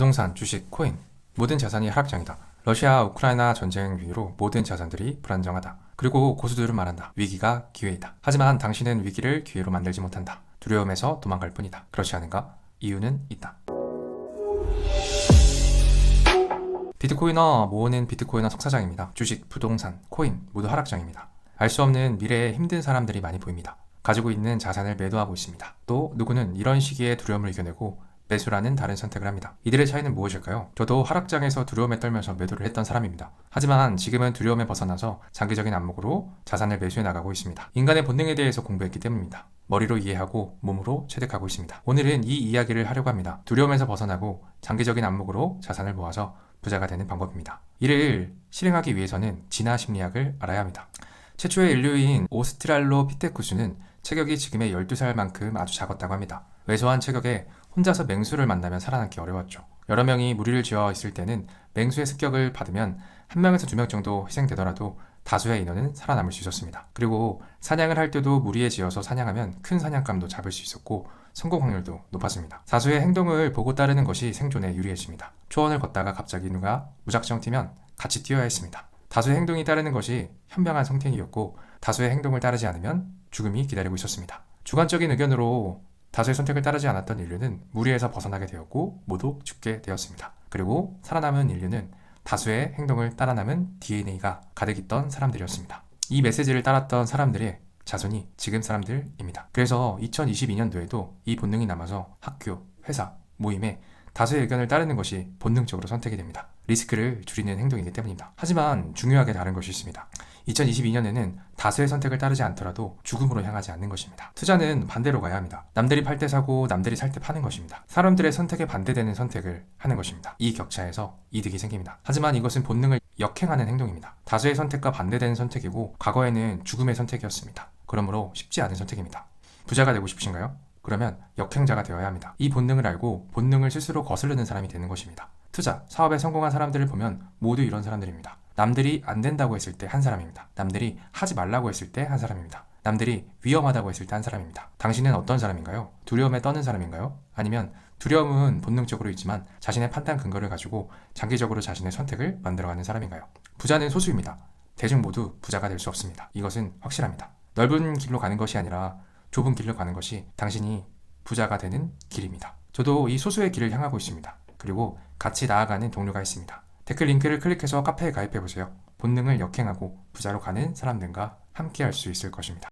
부동산, 주식, 코인 모든 자산이 하락장이다. 러시아 우크라이나 전쟁 위기로 모든 자산들이 불안정하다. 그리고 고수들은 말한다. 위기가 기회이다. 하지만 당신은 위기를 기회로 만들지 못한다. 두려움에서 도망갈 뿐이다. 그렇지 않은가? 이유는 있다. 비트코이너 모으는 비트코이너 석사장입니다. 주식, 부동산, 코인 모두 하락장입니다. 알 수 없는 미래에 힘든 사람들이 많이 보입니다. 가지고 있는 자산을 매도하고 있습니다. 또 누구는 이런 시기에 두려움을 이겨내고 매수라는 다른 선택을 합니다. 이들의 차이는 무엇일까요? 저도 하락장에서 두려움에 떨면서 매도를 했던 사람입니다. 하지만 지금은 두려움에 벗어나서 장기적인 안목으로 자산을 매수해 나가고 있습니다. 인간의 본능에 대해서 공부했기 때문입니다. 머리로 이해하고 몸으로 체득하고 있습니다. 오늘은 이 이야기를 하려고 합니다. 두려움에서 벗어나고 장기적인 안목으로 자산을 모아서 부자가 되는 방법입니다. 이를 실행하기 위해서는 진화 심리학을 알아야 합니다. 최초의 인류인 오스트랄로피테쿠스는 체격이 지금의 12살만큼 아주 작았다고 합니다. 왜소한 체격에 혼자서 맹수를 만나면 살아남기 어려웠죠. 여러 명이 무리를 지어 있을 때는 맹수의 습격을 받으면 한 명에서 두 명 정도 희생되더라도 다수의 인원은 살아남을 수 있었습니다. 그리고 사냥을 할 때도 무리에 지어서 사냥하면 큰 사냥감도 잡을 수 있었고 성공 확률도 높았습니다. 사수의 행동을 보고 따르는 것이 생존에 유리했습니다. 초원을 걷다가 갑자기 누가 무작정 뛰면 같이 뛰어야 했습니다. 다수의 행동이 따르는 것이 현명한 선택이었고 다수의 행동을 따르지 않으면 죽음이 기다리고 있었습니다. 주관적인 의견으로 다수의 선택을 따르지 않았던 인류는 무리에서 벗어나게 되었고 모두 죽게 되었습니다. 그리고 살아남은 인류는 다수의 행동을 따라 남은 DNA가 가득 있던 사람들이었습니다. 이 메시지를 따랐던 사람들의 자손이 지금 사람들입니다. 그래서 2022년도에도 이 본능이 남아서 학교, 회사, 모임에 다수의 의견을 따르는 것이 본능적으로 선택이 됩니다. 리스크를 줄이는 행동이기 때문입니다. 하지만 중요하게 다른 것이 있습니다. 2022년에는 다수의 선택을 따르지 않더라도 죽음으로 향하지 않는 것입니다. 투자는 반대로 가야 합니다. 남들이 팔 때 사고 남들이 살 때 파는 것입니다. 사람들의 선택에 반대되는 선택을 하는 것입니다. 이 격차에서 이득이 생깁니다. 하지만 이것은 본능을 역행하는 행동입니다. 다수의 선택과 반대되는 선택이고 과거에는 죽음의 선택이었습니다. 그러므로 쉽지 않은 선택입니다. 부자가 되고 싶으신가요? 그러면 역행자가 되어야 합니다. 이 본능을 알고 본능을 스스로 거스르는 사람이 되는 것입니다. 투자, 사업에 성공한 사람들을 보면 모두 이런 사람들입니다. 남들이 안 된다고 했을 때 한 사람입니다. 남들이 하지 말라고 했을 때 한 사람입니다. 남들이 위험하다고 했을 때 한 사람입니다. 당신은 어떤 사람인가요? 두려움에 떠는 사람인가요? 아니면 두려움은 본능적으로 있지만 자신의 판단 근거를 가지고 장기적으로 자신의 선택을 만들어가는 사람인가요? 부자는 소수입니다. 대중 모두 부자가 될 수 없습니다. 이것은 확실합니다. 넓은 길로 가는 것이 아니라 좁은 길로 가는 것이 당신이 부자가 되는 길입니다. 저도 이 소수의 길을 향하고 있습니다. 그리고 같이 나아가는 동료가 있습니다. 댓글 링크를 클릭해서 카페에 가입해 보세요. 본능을 역행하고 부자로 가는 사람들과 함께 할 수 있을 것입니다.